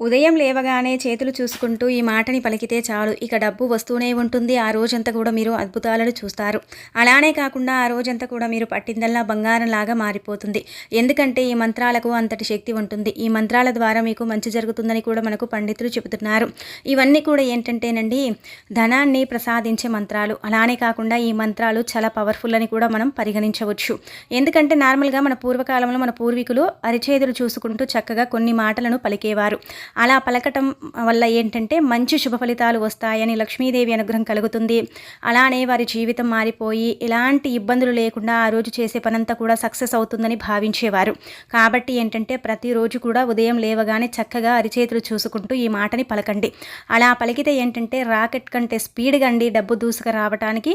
ఉదయం లేవగానే చేతులు చూసుకుంటూ ఈ మాటని పలికితే చాలు. ఇక డబ్బు వస్తూనే ఉంటుంది. ఆ రోజంతా కూడా మీరు అద్భుతాలను చూస్తారు. అలానే కాకుండా ఆ రోజంతా కూడా మీరు పట్టిందల్లా బంగారంలాగా మారిపోతుంది. ఎందుకంటే ఈ మంత్రాలకు అంతటి శక్తి ఉంటుంది. ఈ మంత్రాల ద్వారా మీకు మంచి జరుగుతుందని కూడా మనకు పండితులు చెబుతున్నారు. ఇవన్నీ కూడా ఏంటంటేనండి ధనాన్ని ప్రసాదించే మంత్రాలు. అలానే కాకుండా ఈ మంత్రాలు చాలా పవర్ఫుల్ అని కూడా మనం పరిగణించవచ్చు. ఎందుకంటే నార్మల్గా మన పూర్వకాలంలో మన పూర్వీకులు అరిచేతులు చూసుకుంటూ చక్కగా కొన్ని మాటలను పలికేవారు. అలా పలకటం వల్ల ఏంటంటే మంచి శుభ ఫలితాలు వస్తాయని లక్ష్మీదేవి అనుగ్రహం కలుగుతుంది. అలానే వారి జీవితం మారిపోయి ఎలాంటి ఇబ్బందులు లేకుండా ఆ రోజు చేసే పనంతా కూడా సక్సెస్ అవుతుందని భావించేవారు. కాబట్టి ఏంటంటే ప్రతిరోజు కూడా ఉదయం లేవగానే చక్కగా అరిచేతులు చూసుకుంటూ ఈ మాటని పలకండి. అలా పలికితే ఏంటంటే రాకెట్ కంటే స్పీడ్గా అండి డబ్బు దూసుకు రావడానికి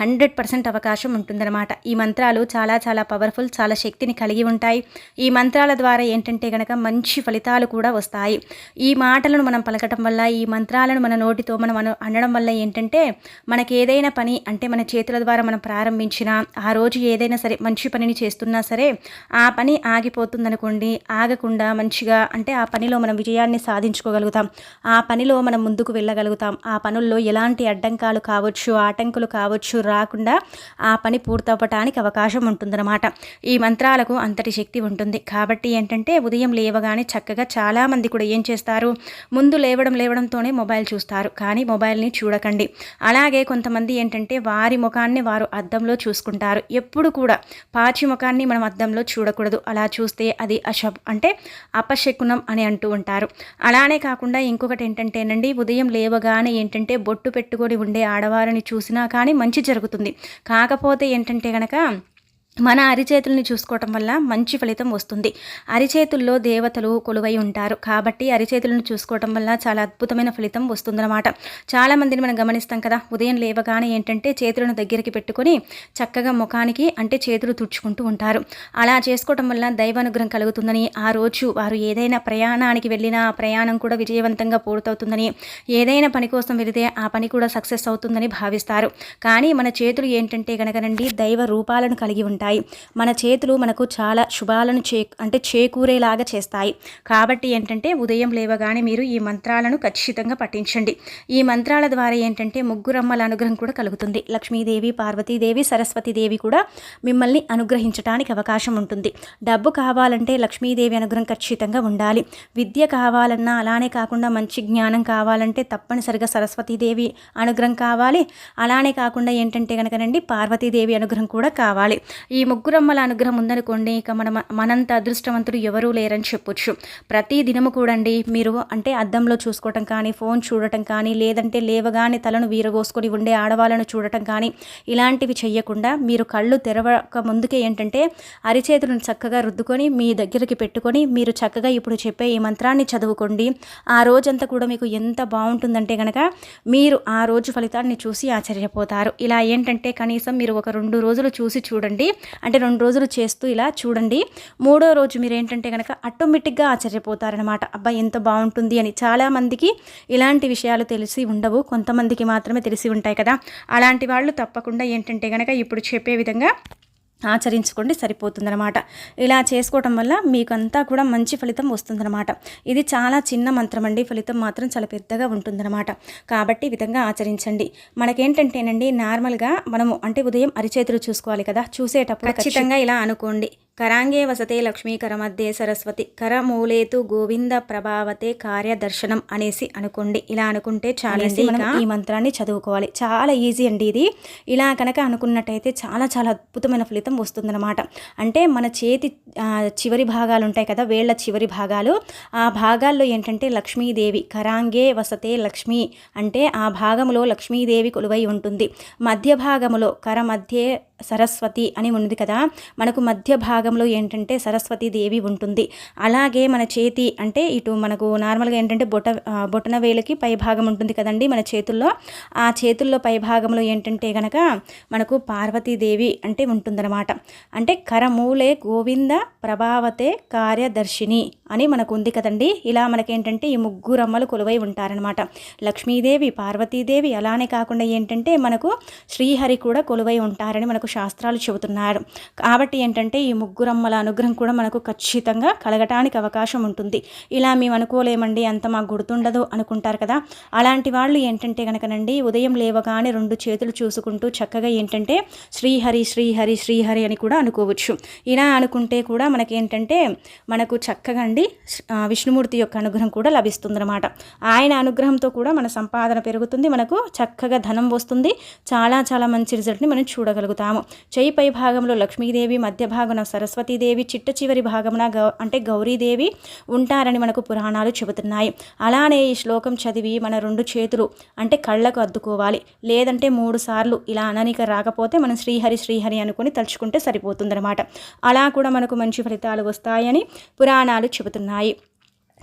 హండ్రెడ్ పర్సెంట్ అవకాశం ఉంటుందన్నమాట. ఈ మంత్రాలు చాలా చాలా పవర్ఫుల్ చాలా శక్తిని కలిగి ఉంటాయి. ఈ మంత్రాల ద్వారా ఏంటంటే కనుక మంచి ఫలితాలు కూడా వస్తాయి. ఈ మాటలను మనం పలకటం వల్ల ఈ మంత్రాలను మన నోటితో మనం అన అనడం వల్ల ఏంటంటే మనకి ఏదైనా పని అంటే మన చేతుల ద్వారా మనం ప్రారంభించిన ఆ రోజు ఏదైనా సరే మంచి పనిని చేస్తున్నా సరే ఆ పని ఆగిపోతుందనుకోండి ఆగకుండా మంచిగా అంటే ఆ పనిలో మనం విజయాన్ని సాధించుకోగలుగుతాం. ఆ పనిలో మనం ముందుకు వెళ్ళగలుగుతాం. ఆ పనుల్లో ఎలాంటి అడ్డంకాలు కావచ్చు ఆటంకులు కావచ్చు రాకుండా ఆ పని పూర్తవ్వటానికి అవకాశం ఉంటుందన్నమాట. ఈ మంత్రాలకు అంతటి శక్తి ఉంటుంది. కాబట్టి ఏంటంటే ఉదయం లేవగానే చక్కగా చాలామంది కూడా ఏం చేస్తారు. ముందు లేవడం లేవడంతోనే మొబైల్ చూస్తారు. కానీ మొబైల్ని చూడకండి. అలాగే కొంతమంది ఏంటంటే వారి ముఖాన్ని వారు అద్దంలో చూసుకుంటారు. ఎప్పుడు కూడా పాచి ముఖాన్ని మనం అద్దంలో చూడకూడదు. అలా చూస్తే అది అశబ్ అంటే అపశకునం అని అంటూ ఉంటారు. అలానే కాకుండా ఇంకొకటి ఏంటంటేనండి ఉదయం లేవగానే ఏంటంటే బొట్టు పెట్టుకొని ఉండే ఆడవారిని చూసినా కానీ మంచి జరుగుతుంది. కాకపోతే ఏంటంటే కనుక మన అరిచేతుల్ని చూసుకోవటం వల్ల మంచి ఫలితం వస్తుంది. అరిచేతుల్లో దేవతలు కొలువై ఉంటారు. కాబట్టి అరిచేతులను చూసుకోవటం వల్ల చాలా అద్భుతమైన ఫలితం వస్తుందన్నమాట. చాలామందిని మనం గమనిస్తాం కదా ఉదయం లేవగానే ఏంటంటే చేతులను దగ్గరికి పెట్టుకొని చక్కగా ముఖానికి అంటే చేతులు తుడుచుకుంటూ ఉంటారు. అలా చేసుకోవటం వల్ల దైవానుగ్రహం కలుగుతుందని ఆ రోజు వారు ఏదైనా ప్రయాణానికి వెళ్ళినా ఆ ప్రయాణం కూడా విజయవంతంగా పూర్తవుతుందని ఏదైనా పని కోసం వెళితే ఆ పని కూడా సక్సెస్ అవుతుందని భావిస్తారు. కానీ మన చేతులు ఏంటంటే కనుకనండి దైవ రూపాలను కలిగి ఉంటాయి. ఉంటాయి. మన చేతులు మనకు చాలా శుభాలను చే అంటే చేకూరేలాగా చేస్తాయి. కాబట్టి ఏంటంటే ఉదయం లేవగానే మీరు ఈ మంత్రాలను ఖచ్చితంగా పఠించండి. ఈ మంత్రాల ద్వారా ఏంటంటే ముగ్గురమ్మల అనుగ్రహం కూడా కలుగుతుంది. లక్ష్మీదేవి పార్వతీదేవి సరస్వతీదేవి కూడా మిమ్మల్ని అనుగ్రహించడానికి అవకాశం ఉంటుంది. డబ్బు కావాలంటే లక్ష్మీదేవి అనుగ్రహం ఖచ్చితంగా ఉండాలి. విద్య కావాలన్నా అలానే కాకుండా మంచి జ్ఞానం కావాలంటే తప్పనిసరిగా సరస్వతీదేవి అనుగ్రహం కావాలి. అలానే కాకుండా ఏంటంటే కనుకనండి పార్వతీదేవి అనుగ్రహం కూడా కావాలి. ఈ ముగ్గురమ్మల అనుగ్రహం ఉందనుకోండి ఇక మన మనంత అదృష్టవంతుడు ఎవరూ లేరని చెప్పొచ్చు. ప్రతి దినము కూడండి మీరు అంటే అద్దంలో చూసుకోవటం కానీ ఫోన్ చూడటం కానీ లేదంటే లేవగానే తలను వీరగోసుకొని ఉండే ఆడవాళ్ళను చూడటం కానీ ఇలాంటివి చెయ్యకుండా మీరు కళ్ళు తెరవక ముందుకే ఏంటంటే అరిచేతులను చక్కగా రుద్దుకొని మీ దగ్గరికి పెట్టుకొని మీరు చక్కగా ఇప్పుడు చెప్పే ఈ మంత్రాన్ని చదువుకోండి. ఆ రోజంతా కూడా మీకు ఎంత బాగుంటుందంటే కనుక మీరు ఆ రోజు ఫలితాన్ని చూసి ఆశ్చర్యపోతారు. ఇలా ఏంటంటే కనీసం మీరు ఒక రెండు రోజులు చూసి చూడండి అంటే రెండు రోజులు చేస్తూ ఇలా చూడండి. మూడో రోజు మీరు ఏంటంటే కనుక ఆటోమేటిక్గా ఆశ్చర్యపోతారనమాట అబ్బాయి ఎంత బాగుంటుంది అని చాలామందికి ఇలాంటి విషయాలు తెలిసి ఉండవు. కొంతమందికి మాత్రమే తెలిసి ఉంటాయి కదా. అలాంటి వాళ్ళు తప్పకుండా ఏంటంటే కనుక ఇప్పుడు చెప్పే విధంగా ఆచరించుకోండి సరిపోతుందనమాట ఇలా చేసుకోవటం వల్ల మీకు అంతా కూడా మంచి ఫలితం వస్తుందనమాట ఇది చాలా చిన్న మంత్రం అండి ఫలితం మాత్రం చాలా పెద్దగా ఉంటుందన్నమాట. కాబట్టి ఈ విధంగా ఆచరించండి. మనకేంటంటేనండి నార్మల్గా మనము అంటే ఉదయం అరిచేతులు చూసుకోవాలి కదా. చూసేటప్పుడు ఖచ్చితంగా ఇలా అనుకోండి. కరాంగే వసతే లక్ష్మీ కరమధ్యే సరస్వతి. కరమూలేతు గోవింద ప్రభావతే కార్యదర్శనం అనేసి అనుకోండి. ఇలా అనుకుంటే చాలా ఈ మంత్రాన్ని చదువుకోవాలి. చాలా ఈజీ అండి ఇది. ఇలా కనుక అనుకున్నట్టయితే చాలా చాలా అద్భుతమైన ఫలితం వస్తుందన్నమాట. అంటే మన చేతి చివరి భాగాలు ఉంటాయి కదా వేళ్ళ చివరి భాగాలు. ఆ భాగాల్లో ఏంటంటే లక్ష్మీదేవి కరాంగే వసతే లక్ష్మి అంటే ఆ భాగంలో లక్ష్మీదేవి కొలువై ఉంటుంది. మధ్య భాగములో కర మధ్యే సరస్వతి అని ఉంది కదా మనకు మధ్య భాగంలో ఏంటంటే సరస్వతి దేవి ఉంటుంది. అలాగే మన చేతి అంటే ఇటు మనకు నార్మల్గా ఏంటంటే బొట బొటన వేలకి పై భాగం ఉంటుంది కదండి మన చేతుల్లో. ఆ చేతుల్లో పై భాగంలో ఏంటంటే గనక మనకు పార్వతీదేవి అంటే ఉంటుందన్నమాట. అంటే కరమూలే గోవింద ప్రభావతే కార్యదర్శిని అని మనకు ఉంది కదండి. ఇలా మనకేంటంటే ఈ ముగ్గురు అమ్మలు కొలువై ఉంటారనమాట లక్ష్మీదేవి పార్వతీదేవి అలానే కాకుండా ఏంటంటే మనకు శ్రీహరి కూడా కొలువై ఉంటారని మనకు శాస్త్రాలు చెబుతున్నారు. కాబట్టి ఏంటంటే ఈ ముగ్గురమ్మల అనుగ్రహం కూడా మనకు ఖచ్చితంగా కలగటానికి అవకాశం ఉంటుంది. ఇలా మేము అనుకోలేమండి అంత మాకు గుర్తుండదు అనుకుంటారు కదా. అలాంటి వాళ్ళు ఏంటంటే కనుకనండి ఉదయం లేవగానే రెండు చేతులు చూసుకుంటూ చక్కగా ఏంటంటే శ్రీహరి శ్రీహరి శ్రీహరి అని కూడా అనుకోవచ్చు. ఇలా అనుకుంటే కూడా మనకి ఏంటంటే మనకు చక్కగా అండి విష్ణుమూర్తి యొక్క అనుగ్రహం కూడా లభిస్తుందన్నమాట. ఆయన అనుగ్రహంతో కూడా మన సంపాదన పెరుగుతుంది మనకు చక్కగా ధనం వస్తుంది. చాలా చాలా మంచి రిజల్ట్ని మనం చూడగలుగుతాము. చేయి పై భాగంలో లక్ష్మీదేవి మధ్య భాగంలో సరస్వతీదేవి చిట్ట చివరి భాగమున గౌ అంటే గౌరీదేవి ఉంటారని మనకు పురాణాలు చెబుతున్నాయి. అలానే ఈ శ్లోకం చదివి మన రెండు చేతులు అంటే కళ్ళకు అద్దుకోవాలి. లేదంటే మూడు సార్లు ఇలా అననిక రాకపోతే మనం శ్రీహరి శ్రీహరి అనుకుని తలుచుకుంటే సరిపోతుందన్నమాట. అలా కూడా మనకు మంచి ఫలితాలు వస్తాయని పురాణాలు చెబుతున్నాయి.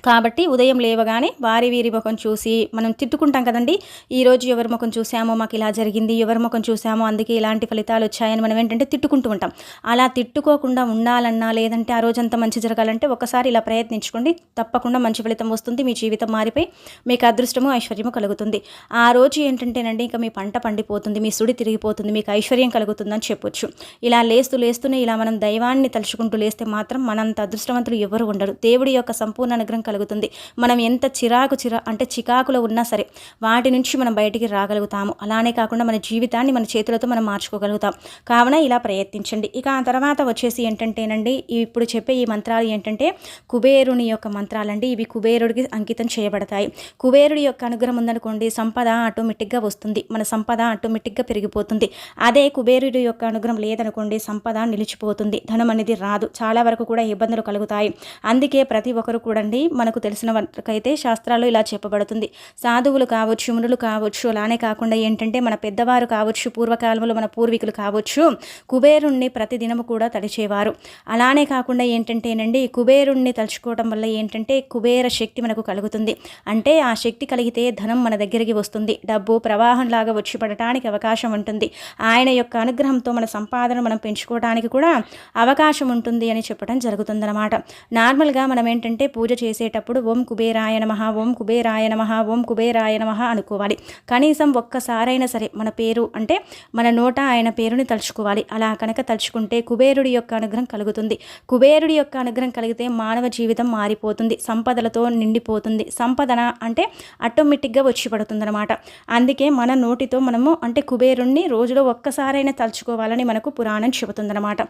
కాబట్టి ఉదయం లేవగానే వారి వీరి ముఖం చూసి మనం తిట్టుకుంటాం కదండి. ఈరోజు ఎవరి ముఖం చూసామో మాకు ఇలా జరిగింది ఎవరి ముఖం చూసామో అందుకే ఇలాంటి ఫలితాలు వచ్చాయని మనం ఏంటంటే తిట్టుకుంటూ ఉంటాం. అలా తిట్టుకోకుండా ఉండాలన్నా లేదంటే ఆ రోజంతా మంచి జరగాలంటే ఒకసారి ఇలా ప్రయత్నించుకోండి. తప్పకుండా మంచి ఫలితం వస్తుంది మీ జీవితం మారిపోయి మీకు అదృష్టము ఐశ్వర్యము కలుగుతుంది. ఆ రోజు ఏంటంటేనండి ఇంకా మీ పంట పండిపోతుంది మీ సుడి తిరిగిపోతుంది మీకు ఐశ్వర్యం కలుగుతుందని చెప్పొచ్చు. ఇలా లేస్తూ లేస్తూనే ఇలా మనం దైవాన్ని తలుచుకుంటూ లేస్తే మాత్రం మనంత అదృష్టవంతులు ఎవరు ఉండరు. దేవుడి యొక్క సంపూర్ణ అనుగ్రహం కలుగుతుంది. మనం ఎంత చిరాకు చిరా అంటే చికాకులో ఉన్నా సరే వాటి నుంచి మనం బయటికి రాగలుగుతాము. అలానే కాకుండా మన జీవితాన్ని మన చేతులతో మనం మార్చుకోగలుగుతాం. కావున ఇలా ప్రయత్నించండి. ఇక ఆ తర్వాత వచ్చేసి ఏంటంటేనండి ఇప్పుడు చెప్పే ఈ మంత్రాలు ఏంటంటే కుబేరుని యొక్క మంత్రాలండి. ఇవి కుబేరుడికి అంకితం చేయబడతాయి. కుబేరుడి యొక్క అనుగ్రహం ఉందనుకోండి సంపద ఆటోమేటిక్గా వస్తుంది. మన సంపద ఆటోమేటిక్గా పెరిగిపోతుంది. అదే కుబేరుడి యొక్క అనుగ్రహం లేదనుకోండి సంపద నిలిచిపోతుంది. ధనం అనేది రాదు. చాలా వరకు కూడా ఇబ్బందులు కలుగుతాయి. అందుకే ప్రతి ఒక్కరు కూడా మనకు తెలిసిన వరకైతే శాస్త్రాల్లో ఇలా చెప్పబడుతుంది. సాధువులు కావచ్చు మునులు కావచ్చు అలానే కాకుండా ఏంటంటే మన పెద్దవారు కావచ్చు పూర్వకాలంలో మన పూర్వీకులు కావచ్చు కుబేరుణ్ణి ప్రతిదినము కూడా తడిచేవారు అలానే కాకుండా ఏంటంటేనండి కుబేరుణ్ణి తలుచుకోవడం వల్ల ఏంటంటే కుబేర శక్తి మనకు కలుగుతుంది. అంటే ఆ శక్తి కలిగితే ధనం మన దగ్గరికి వస్తుంది. డబ్బు ప్రవాహంలాగా వచ్చి పడటానికి అవకాశం ఉంటుంది. ఆయన యొక్క అనుగ్రహంతో మన సంపాదన మనం పెంచుకోవడానికి కూడా అవకాశం ఉంటుంది అని చెప్పడం జరుగుతుందన్నమాట. నార్మల్గా మనం ఏంటంటే పూజ చేసే చేసేటప్పుడు ఓం కుబేరాయ నమ ఓం కుబేరాయ నమ ఓం కుబేరాయ నమ అనుకోవాలి. కనీసం ఒక్కసారైనా సరే మన పేరు అంటే మన నోట ఆయన పేరుని తలుచుకోవాలి. అలా కనుక తలుచుకుంటే కుబేరుడి యొక్క అనుగ్రహం కలుగుతుంది. కుబేరుడి యొక్క అనుగ్రహం కలిగితే మానవ జీవితం మారిపోతుంది. సంపదలతో నిండిపోతుంది. సంపదన అంటే ఆటోమేటిక్గా వచ్చి పడుతుందన్నమాట అందుకే మన నోటితో మనము అంటే కుబేరుణ్ణి రోజులో ఒక్కసారైనా తలుచుకోవాలని మనకు పురాణం చెబుతుందన్నమాట.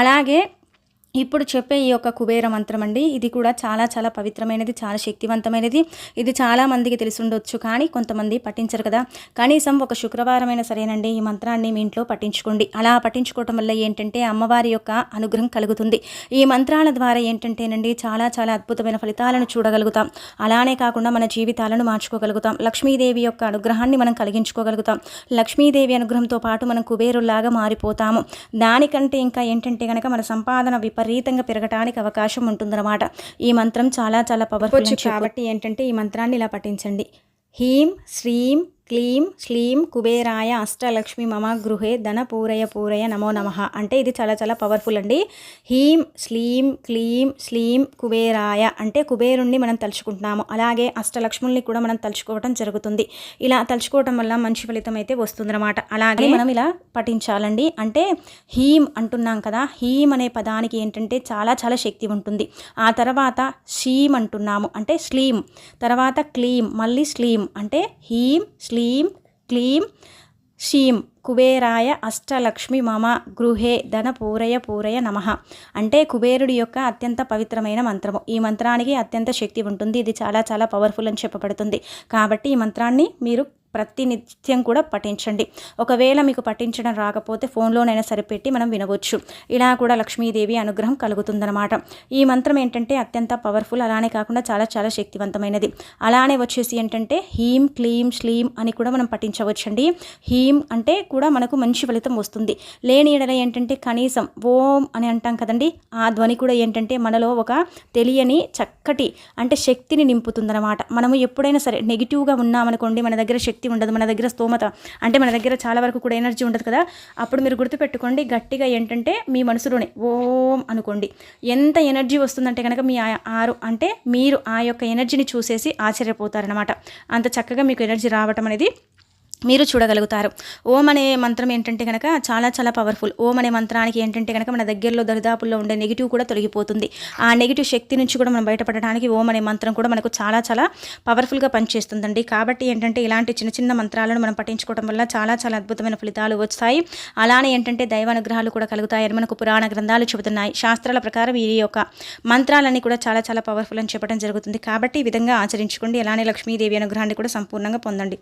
అలాగే ఇప్పుడు చెప్పే ఈ యొక్క కుబేర మంత్రం అండి ఇది కూడా చాలా చాలా పవిత్రమైనది చాలా శక్తివంతమైనది. ఇది చాలా మందికి తెలిసి ఉండొచ్చు కానీ కొంతమంది పఠించరు కదా. కనీసం ఒక శుక్రవారమైన సరేనండి ఈ మంత్రాన్ని మీ ఇంట్లో పఠించుకోండి. అలా పఠించుకోవటం వల్ల ఏంటంటే అమ్మవారి యొక్క అనుగ్రహం కలుగుతుంది. ఈ మంత్రాల ద్వారా ఏంటంటేనండి చాలా చాలా అద్భుతమైన ఫలితాలను చూడగలుగుతాం. అలానే కాకుండా మన జీవితాలను మార్చుకోగలుగుతాం. లక్ష్మీదేవి యొక్క అనుగ్రహాన్ని మనం కలిగించుకోగలుగుతాం. లక్ష్మీదేవి అనుగ్రహంతో పాటు మనం కుబేరులాగా మారిపోతాము. దానికంటే ఇంకా ఏంటంటే కనుక మన సంపాదన విపరీతంగా పెరగటానికి అవకాశం ఉంటుందన్నమాట. ఈ మంత్రం చాలా చాలా పవర్ఫుల్ కాబట్టి ఏంటంటే ఈ మంత్రాన్ని ఇలా పఠించండి. హీం శ్రీం క్లీం శ్లీం కుబేరాయ అష్టలక్ష్మి మమ గృహే ధన పూరయ పూరయ నమో నమ. అంటే ఇది చాలా చాలా పవర్ఫుల్ అండి. హీం శ్లీం క్లీం శ్లీం కుబేరాయ అంటే కుబేరుణ్ణి మనం తలుచుకుంటున్నాము. అలాగే అష్టలక్ష్ముల్ని కూడా మనం తలుచుకోవటం జరుగుతుంది. ఇలా తలుచుకోవటం వల్ల మంచి ఫలితం అయితే వస్తుందన్నమాట. అలాగే మనం ఇలా పఠించాలండి. అంటే హీం అంటున్నాం కదా హీం అనే పదానికి ఏంటంటే చాలా చాలా శక్తి ఉంటుంది. ఆ తర్వాత షీం అంటున్నాము. అంటే స్లీం తర్వాత క్లీం మళ్ళీ స్లీం అంటే హీం స్లీం క్లీం క్లీం షీం కుబేరాయ అష్టలక్ష్మి మమ గృహే ధన పూరయ పూరయ నమ. అంటే కుబేరుడి యొక్క అత్యంత పవిత్రమైన మంత్రము. ఈ మంత్రానికి అత్యంత శక్తి ఉంటుంది. ఇది చాలా చాలా పవర్ఫుల్ అని చెప్పబడుతుంది. కాబట్టి ఈ మంత్రాన్ని మీరు ప్రతినిత్యం కూడా పఠించండి. ఒకవేళ మీకు పఠించడం రాకపోతే ఫోన్లోనైనా సరిపెట్టి మనం వినవచ్చు. ఇలా కూడా లక్ష్మీదేవి అనుగ్రహం కలుగుతుందన్నమాట. ఈ మంత్రం ఏంటంటే అత్యంత పవర్ఫుల్ అలానే కాకుండా చాలా చాలా శక్తివంతమైనది. అలానే వచ్చేసి ఏంటంటే హీం క్లీం శ్లీం అని కూడా మనం పఠించవచ్చండి. హీం అంటే కూడా మనకు మంచి ఫలితం వస్తుంది. లేని ఎడల ఏంటంటే కనీసం ఓం అని అంటాం కదండి ఆ ధ్వని కూడా ఏంటంటే మనలో ఒక తెలియని చక్కటి అంటే శక్తిని నింపుతుందన్నమాట. మనము ఎప్పుడైనా సరే నెగిటివ్గా ఉన్నామనుకోండి మన దగ్గర శక్తి శక్తి ఉండదు మన దగ్గర స్తోమత. అంటే మన దగ్గర చాలా వరకు కూడా ఎనర్జీ ఉండదు కదా. అప్పుడు మీరు గుర్తుపెట్టుకోండి గట్టిగా ఏంటంటే మీ మనసులోనే ఓం అనుకోండి. ఎంత ఎనర్జీ వస్తుందంటే కనుక మీ ఆరు అంటే మీరు ఆ యొక్క ఎనర్జీని చూసేసి ఆశ్చర్యపోతారనమాట అంత చక్కగా మీకు ఎనర్జీ రావటం అనేది మీరు చూడగలుగుతారు. ఓం అనే మంత్రం ఏంటంటే కనుక చాలా చాలా పవర్ఫుల్ ఓం అనే మంత్రానికి ఏంటంటే కనుక మన దగ్గరలో దరిదాపుల్లో ఉండే నెగిటివ్ కూడా తొలగిపోతుంది. ఆ నెగిటివ్ శక్తి నుంచి కూడా మనం బయటపడడానికి ఓం అనే మంత్రం కూడా మనకు చాలా చాలా పవర్ఫుల్గా పనిచేస్తుందండి. కాబట్టి ఏంటంటే ఇలాంటి చిన్న చిన్న మంత్రాలను మనం పఠించుకోవడం వల్ల చాలా చాలా అద్భుతమైన ఫలితాలు వస్తాయి అలానే ఏంటంటే దైవానుగ్రహాలు కూడా కలుగుతాయని మనకు పురాణ గ్రంథాలు చెబుతున్నాయి. శాస్త్రాల ప్రకారం ఈ యొక్క మంత్రాలన్నీ కూడా చాలా చాలా పవర్ఫుల్ అని చెప్పడం జరుగుతుంది. కాబట్టి ఈ విధంగా ఆచరించుకోండి. అలానే లక్ష్మీదేవి అనుగ్రహాన్ని కూడా సంపూర్ణంగా పొందండి.